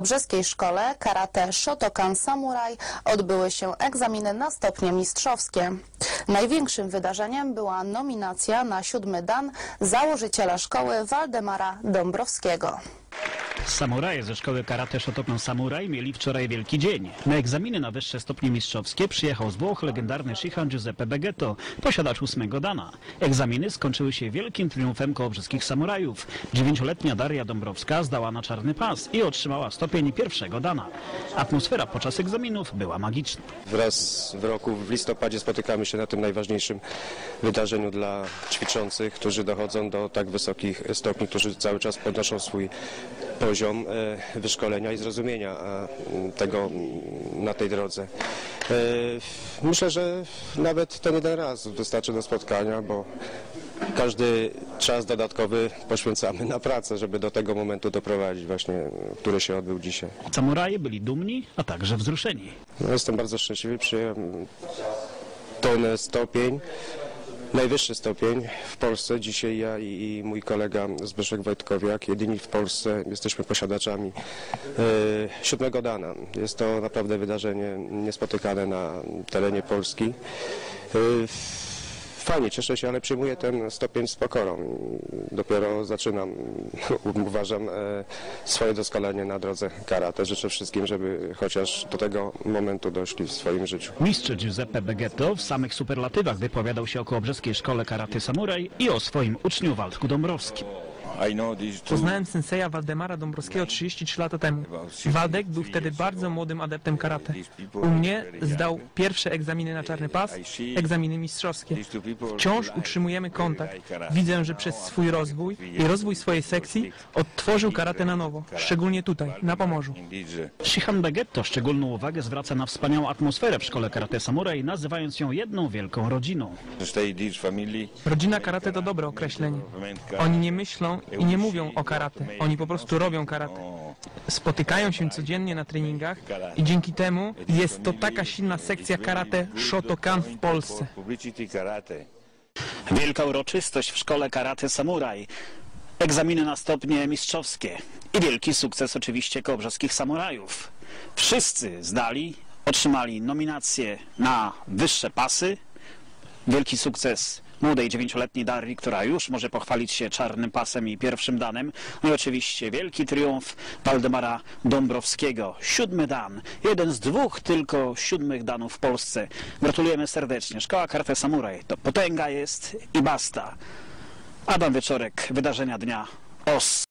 Brzeskiej szkole karate Shotokan Samurai odbyły się egzaminy na stopnie mistrzowskie. Największym wydarzeniem była nominacja na siódmy dan założyciela szkoły Waldemara Dąbrowskiego. Samuraje ze szkoły karate Shotokan Samurai mieli wczoraj wielki dzień. Na egzaminy na wyższe stopnie mistrzowskie przyjechał z Włoch legendarny Shihan Giuseppe Begetto, posiadacz ósmego dana. Egzaminy skończyły się wielkim triumfem kołobrzeskich samurajów. Dziewięcioletnia Daria Dąbrowska zdała na czarny pas i otrzymała stopień pierwszego dana. Atmosfera podczas egzaminów była magiczna. Wraz w roku, w listopadzie spotykamy się na tym najważniejszym wydarzeniu dla ćwiczących, którzy dochodzą do tak wysokich stopni, którzy cały czas podnoszą swój poziom e, wyszkolenia i zrozumienia e, tego m, na tej drodze. E, Myślę, że nawet ten jeden raz wystarczy do spotkania, bo każdy czas dodatkowy poświęcamy na pracę, żeby do tego momentu doprowadzić właśnie, który się odbył dzisiaj. Samuraje byli dumni, a także wzruszeni. No, jestem bardzo szczęśliwy, przyjąłem ten stopień, najwyższy stopień w Polsce. Dzisiaj ja i, i mój kolega Zbyszek Wojtkowiak, jedyni w Polsce jesteśmy posiadaczami e, siódmego dana. Jest to naprawdę wydarzenie niespotykane na terenie Polski. E, Fajnie, cieszę się, ale przyjmuję ten stopień z pokorą. Dopiero zaczynam, uważam, e, swoje doskonalenie na drodze karate. Życzę wszystkim, żeby chociaż do tego momentu doszli w swoim życiu. Mistrz Giuseppe Begetto w samych superlatywach wypowiadał się o kołobrzeskiej szkole karate Samuraj i o swoim uczniu Waldku Dąbrowskim. Poznałem senseja Waldemara Dąbrowskiego 33 lata temu. Waldek był wtedy bardzo młodym adeptem karate. U mnie zdał pierwsze egzaminy na czarny pas, egzaminy mistrzowskie. Wciąż utrzymujemy kontakt. Widzę, że przez swój rozwój i rozwój swojej sekcji odtworzył karate na nowo, szczególnie tutaj, na Pomorzu. Shihan Begetto szczególną uwagę zwraca na wspaniałą atmosferę w szkole karate Samuraj, nazywając ją jedną wielką rodziną. Rodzina karate to dobre określenie. Oni nie myślą i nie mówią o karate. Oni po prostu robią karate. Spotykają się codziennie na treningach i dzięki temu jest to taka silna sekcja karate Shotokan w Polsce. Wielka uroczystość w szkole karate Samuraj. Egzaminy na stopnie mistrzowskie i wielki sukces oczywiście kołobrzeskich samurajów. Wszyscy zdali, otrzymali nominacje na wyższe pasy. Wielki sukces młodej dziewięcioletniej Darii, która już może pochwalić się czarnym pasem i pierwszym danem. No i oczywiście wielki triumf Waldemara Dąbrowskiego. Siódmy dan. Jeden z dwóch tylko siódmych danów w Polsce. Gratulujemy serdecznie. Szkoła Karate Samuraj to potęga jest i basta. Adam Wieczorek, wydarzenia dnia. OS.